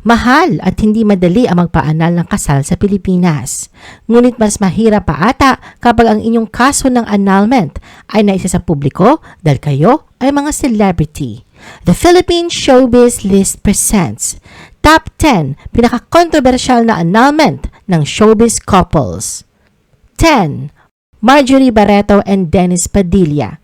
Mahal at hindi madali ang magpaanal ng kasal sa Pilipinas. Ngunit mas mahirap pa ata kapag ang inyong kaso ng annulment ay naisa sa publiko dahil kayo ay mga celebrity. The Philippine Showbiz List presents Top 10 Pinaka-controversial na annulment ng showbiz couples. 10. Marjorie Barreto and Dennis Padilla.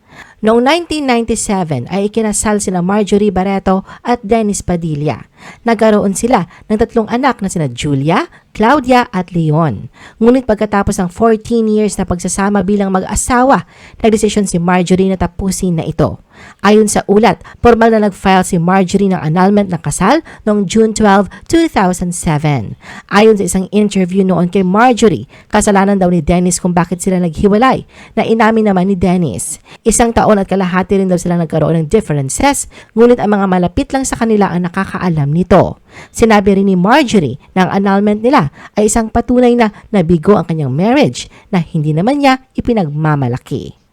Noong 1997 ay ikinasal sila Marjorie Barreto at Dennis Padilla. Nagkaroon sila ng tatlong anak na sina Julia, Claudia at Leon. Ngunit pagkatapos ng 14 years na pagsasama bilang mag-asawa, nagdesisyon si Marjorie na tapusin na ito. Ayon sa ulat, formal na nag-file si Marjorie ng annulment ng kasal noong June 12, 2007. Ayon sa isang interview noon kay Marjorie, kasalanan daw ni Dennis kung bakit sila naghiwalay, na inamin naman ni Dennis. Isang taon at kalahati rin daw sila nagkaroon ng differences, ngunit ang mga malapit lang sa kanila ang nakakaalam nito. Sinabi rin ni Marjorie na ang annulment nila ay isang patunay na nabigo ang kanyang marriage na hindi naman niya ipinagmamalaki.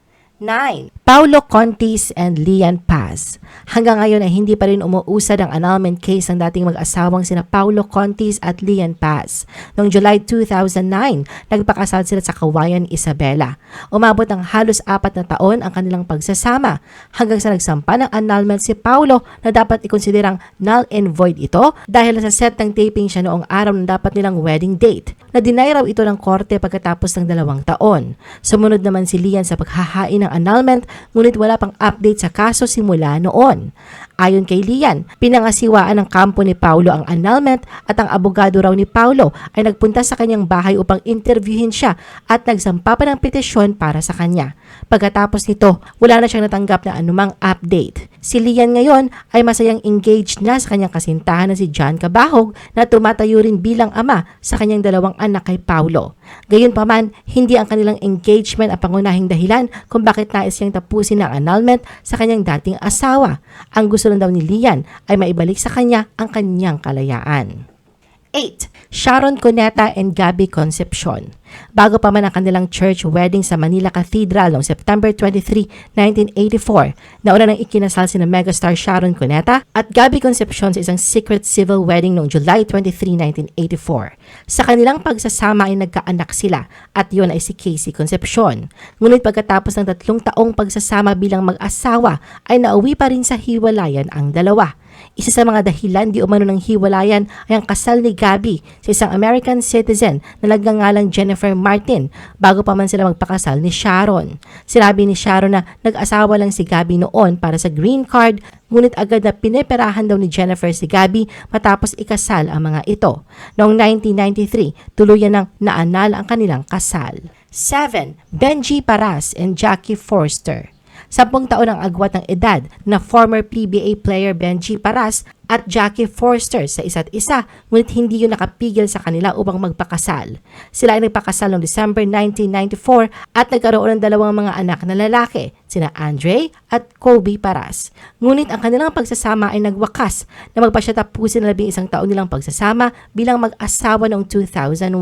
9. Paulo Contis and Lian Paz. Hanggang ngayon ay hindi pa rin umuusad ang annulment case ng dating mag-asawang sina Paulo Contis at Lian Paz. Noong July 2009, nagpakasal sila sa Kawayan, Isabela. Umabot ng halos apat na taon ang kanilang pagsasama hanggang sa nagsampa ng annulment si Paulo na dapat ikonsiderang null and void ito dahil sa set ng taping siya noong araw na dapat nilang wedding date na dinay raw ito ng korte pagkatapos ng dalawang taon. Sumunod naman si Lian sa paghahain ng annulment ngunit wala pang update sa kaso simula noon. Ayon kay Lian, pinangasiwaan ng kampo ni Paulo ang annulment at ang abogado raw ni Paulo ay nagpunta sa kanyang bahay upang interviewin siya at nagsampa pa ng petisyon para sa kanya. Pagkatapos nito, wala na siyang natanggap na anumang update. Si Lian ngayon ay masayang engaged na sa kanyang kasintahan na si John Cabahog na tumatayo rin bilang ama sa kanyang dalawang anak kay Paulo. Gayunpaman, hindi ang kanilang engagement ang pangunahing dahilan kung bakit nais niyang tapusin ang annulment sa kanyang dating asawa. Ang gusto lang daw ni Lian ay maibalik sa kanya ang kanyang kalayaan. 8. Sharon Cuneta and Gabby Concepcion. Bago pa man ang kanilang church wedding sa Manila Cathedral noong September 23, 1984, nauna nang ikinasal si na megastar Sharon Cuneta at Gabby Concepcion sa isang secret civil wedding noong July 23, 1984. Sa kanilang pagsasama ay nagkaanak sila at yun ay si Casey Concepcion. Ngunit pagkatapos ng tatlong taong pagsasama bilang mag-asawa ay nauwi pa rin sa hiwalayan ang dalawa. Isa sa mga dahilan di umano ng hiwalayan ay ang kasal ni Gabby sa isang American citizen na nagngangalang Jennifer Martin bago pa man sila magpakasal ni Sharon. Sinabi ni Sharon na nag-asawa lang si Gabby noon para sa green card ngunit agad na pineperahan daw ni Jennifer si Gabby matapos ikasal ang mga ito. Noong 1993, tuluyan ng naanal ang kanilang kasal. 7. Benji Paras and Jackie Forster Sampung taon ang agwat ng edad na former PBA player Benji Paras at Jackie Forster sa isa't isa ngunit hindi yun nakapigil sa kanila upang magpakasal. Sila ay nagpakasal noong December 1994 at nagkaroon ng dalawang mga anak na lalaki, sina Andre at Kobe Paras. Ngunit ang kanilang pagsasama ay nagwakas na magpasya tapusin na labing isang taon nilang pagsasama bilang mag-asawa noong 2001.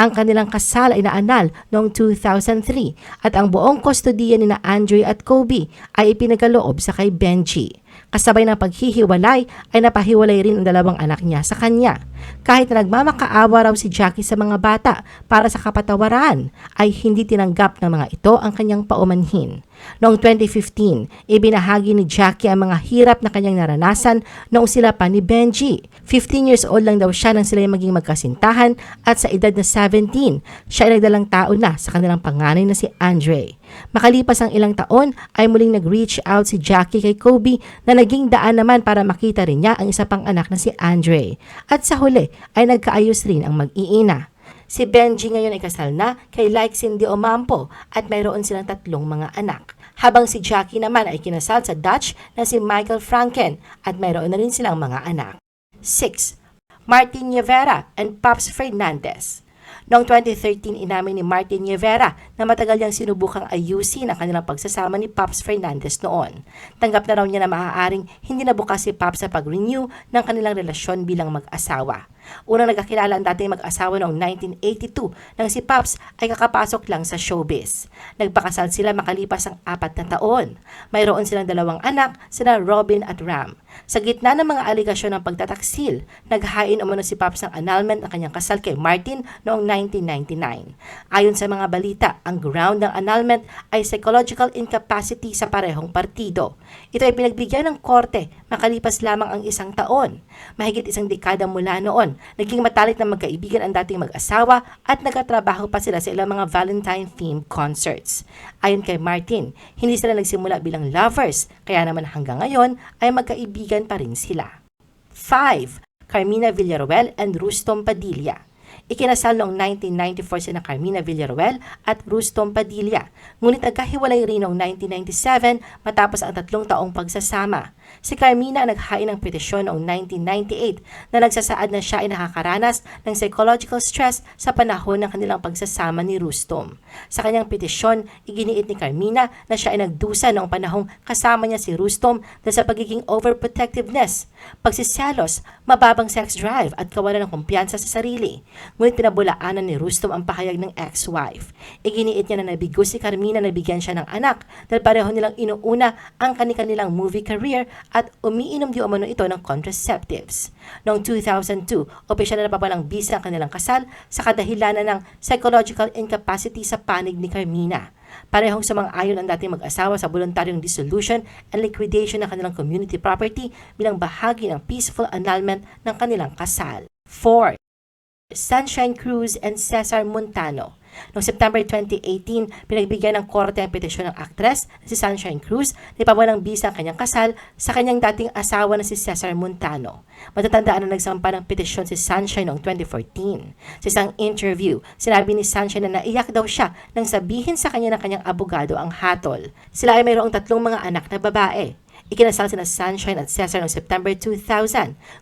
Ang kanilang kasal ay naanal noong 2003 at ang buong kustodiya ni na Andre at Kobe ay ipinagkaloob sa kay Benji. Kasabay ng paghihiwalay ay napahiwalay rin ang dalawang anak niya sa kanya. Kahit na nagmamakaawa raw si Jackie sa mga bata para sa kapatawaran, ay hindi tinanggap ng mga ito ang kanyang paumanhin. Noong 2015, ibinahagi ni Jackie ang mga hirap na kanyang naranasan noong sila pa ni Benji. 15 years old lang daw siya nang sila maging magkasintahan at sa edad na 17, siya ay nagdalang tao na sa kanilang panganay na si Andre. Makalipas ang ilang taon ay muling nag-reach out si Jackie kay Kobe na naging daan naman para makita rin niya ang isa pang anak na si Andre. At sa huli ay nagkaayos rin ang mag-iina. Si Benji ngayon ay kasal na kay Like Cindy Omampo at mayroon silang tatlong mga anak. Habang si Jackie naman ay kinasal sa Dutch na si Michael Franken at mayroon na rin silang mga anak. 6. Martin Rivera and Pops Fernandez Noong 2013, inamin ni Martin Rivera na matagal niyang sinubukang ayusin ang kanilang pagsasama ni Pops Fernandez noon. Tanggap na raw niya na maaaring hindi na bukas si Pops sa pag-renew ng kanilang relasyon bilang mag-asawa. Unang nagkakilala ang dating mag-asawa noong 1982 nang si Pops ay kakapasok lang sa showbiz. Nagpakasal sila makalipas ang apat na taon. Mayroon silang dalawang anak, sina Robin at Ram. Sa gitna ng mga aligasyon ng pagtataksil, naghain umano si Pops ng annulment ng kanyang kasal kay Martin noong 1999. Ayon sa mga balita, ang ground ng annulment ay psychological incapacity sa parehong partido. Ito ay pinagbigyan ng korte makalipas lamang ang isang taon. Mahigit isang dekada mula noon, naging matalik na magkaibigan ang dating mag-asawa at nagkatrabaho pa sila sa ilang mga Valentine-themed concerts. Ayon kay Martin, hindi sila nagsimula bilang lovers, kaya naman hanggang ngayon ay magkaibigan pa rin sila. 5. Carmina Villaruel and Rustom Padilla Ikinasal noong 1994 sina Carmina Villaruel at Rustom Padilla. Ngunit nagkahiwalay rin noong 1997 matapos ang tatlong taong pagsasama. Si Carmina naghain ng petisyon noong 1998 na nagsasaad na siya ay nakakaranas ng psychological stress sa panahon ng kanilang pagsasama ni Rustom. Sa kanyang petisyon, iginiit ni Carmina na siya ay nagdusa noong panahong kasama niya si Rustom dahil sa pagiging overprotectiveness, pagsiselos, mababang sex drive at kawalan ng kumpiyansa sa sarili. Ngunit pinabulaanan ni Rustom ang pahayag ng ex-wife. Iginiit niya na nabigo si Carmina na bigyan siya ng anak dahil pareho nilang inuuna ang kanilang movie career at umiinom di umano ito ng contraceptives. Noong 2002, opisyal na napapalang bisa ang kanilang kasal sa kadahilanan ng psychological incapacity sa panig ni Carmina. Parehong sumang-ayon ang dating mag-asawa sa voluntaryong dissolution and liquidation ng kanilang community property bilang bahagi ng peaceful annulment ng kanilang kasal. 4. Sunshine Cruz and Cesar Montano. Noong September 2018, pinagbigyan ng korte ang petisyon ng aktres na si Sunshine Cruz na ipawalang bisa ang kanyang kasal sa kanyang dating asawa na si Cesar Montano. Matatandaan na nagsampa ng petisyon si Sunshine noong 2014. Sa isang interview, sinabi ni Sunshine na naiyak daw siya nang sabihin sa kanya ng kanyang abogado ang hatol. Sila ay mayroong tatlong mga anak na babae. Ikinasal sina Sunshine at Cesar noong September 2000.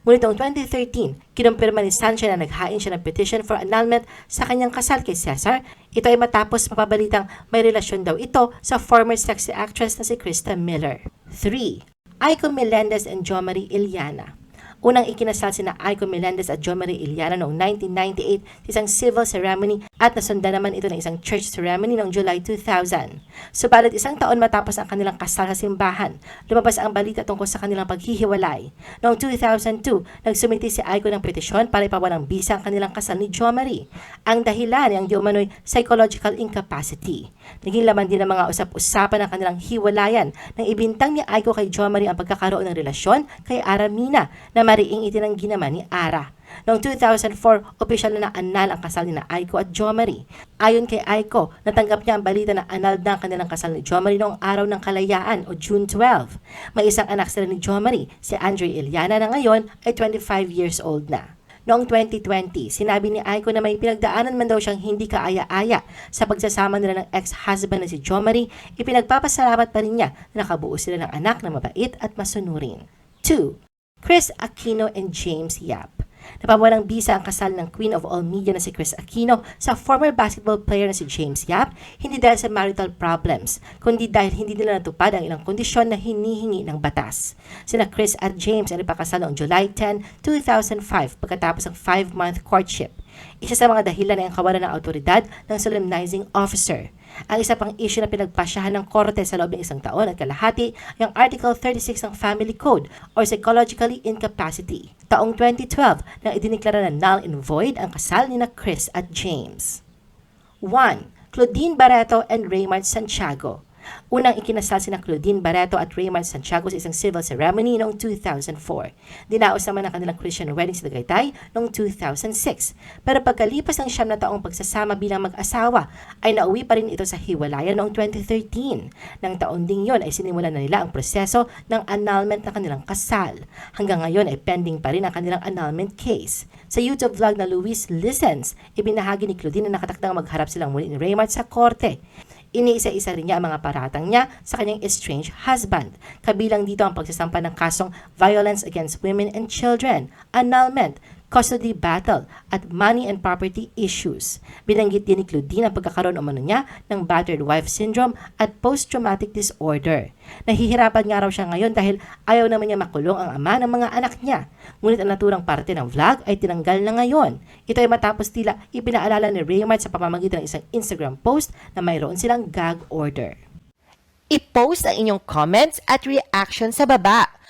Ngunit noong 2013, kinumpirma ni Sunshine na naghain siya ng petition for annulment sa kanyang kasal kay Cesar. Ito ay matapos mapabalitang may relasyon daw ito sa former sexy actress na si Krista Miller. 3. Aiko Melendez and Jo Iliana Unang ikinasal sina Aiko Melendez at Jo Marie Iliana noong 1998 sa isang civil ceremony at nasundan naman ito ng isang church ceremony noong July 2000. Subalit isang taon matapos ang kanilang kasal sa simbahan, lumabas ang balita tungkol sa kanilang paghihiwalay. Noong 2002, nagsumiti si Aiko ng petisyon para ipawalang bisa ang kanilang kasal ni Jo Marie. Ang dahilan ay ang di umano'y psychological incapacity. Naging laman din ng mga usap-usapan ng kanilang hiwalayan nang ibintang ni Aiko kay Jo Marie ang pagkakaroon ng relasyon kay Aramina na mariing itinanggi naman ni Ara. Noong 2004, opisyal na naanal ang kasal ni na Aiko at Jo Marie. Ayon kay Aiko, natanggap niya ang balita na anal na ang kanilang kasal ni Jo Marie noong araw ng kalayaan o June 12. May isang anak sila ni Jo Marie, si Andre Iliana na ngayon ay 25 years old na. Noong 2020, sinabi ni Aiko na may pinagdaanan man daw siyang hindi kaaya-aya sa pagsasama nila ng ex-husband na si Jo Marie, ipinagpapasalamat pa rin niya na nakabuo sila ng anak na mabait at masunurin. 2. Chris Aquino and James Yap. Napawalang bisa ang kasal ng Queen of All Media na si Chris Aquino sa former basketball player na si James Yap, hindi dahil sa marital problems, kundi dahil hindi nila natupad ang ilang kondisyon na hinihingi ng batas. Sina Chris at James ay nagpakasal noong July 10, 2005 pagkatapos ng 5-month courtship. Isa sa mga dahilan ay ang kawalan ng autoridad ng solemnizing officer. Ang isa pang issue na pinagpasyahan ng korte sa loob ng isang taon at kalahati ay ang Article 36 ng Family Code or Psychologically Incapacity. Taong 2012 nang idiniklara na null and void ang kasal ni na Chris at James. 1. Claudine Barreto and Raymond Santiago Unang ikinasal sina Claudine Barreto at Raymond Santiago sa isang civil ceremony noong 2004. Dinaos naman ang kanilang Christian wedding sa Tagaytay noong 2006. Pero pagkalipas ng siyam na taong pagsasama bilang mag-asawa, ay nauwi pa rin ito sa hiwalayan noong 2013. Nang taon ding yon ay sinimulan na nila ang proseso ng annulment ng kanilang kasal. Hanggang ngayon ay pending pa rin ang kanilang annulment case. Sa YouTube vlog na Luis Listens, ibinahagi ni Claudine na nakatakdang magharap silang muli ni Raymond sa korte. Iniisa-isa rin niya ang mga paratang niya sa kanyang estranged husband. Kabilang dito ang pagsasampa ng kasong violence against women and children, annulment, custody battle, at money and property issues. Binanggit din ni Claudine ang pagkakaroon umano niya ng battered wife syndrome at post-traumatic disorder. Nahihirapan nga raw siya ngayon dahil ayaw naman niya makulong ang ama ng mga anak niya. Ngunit ang naturang parte ng vlog ay tinanggal na ngayon. Ito ay matapos tila ipinaalala ni Raymart sa pamamagitan ng isang Instagram post na mayroon silang gag order. I-post ang inyong comments at reaction sa baba.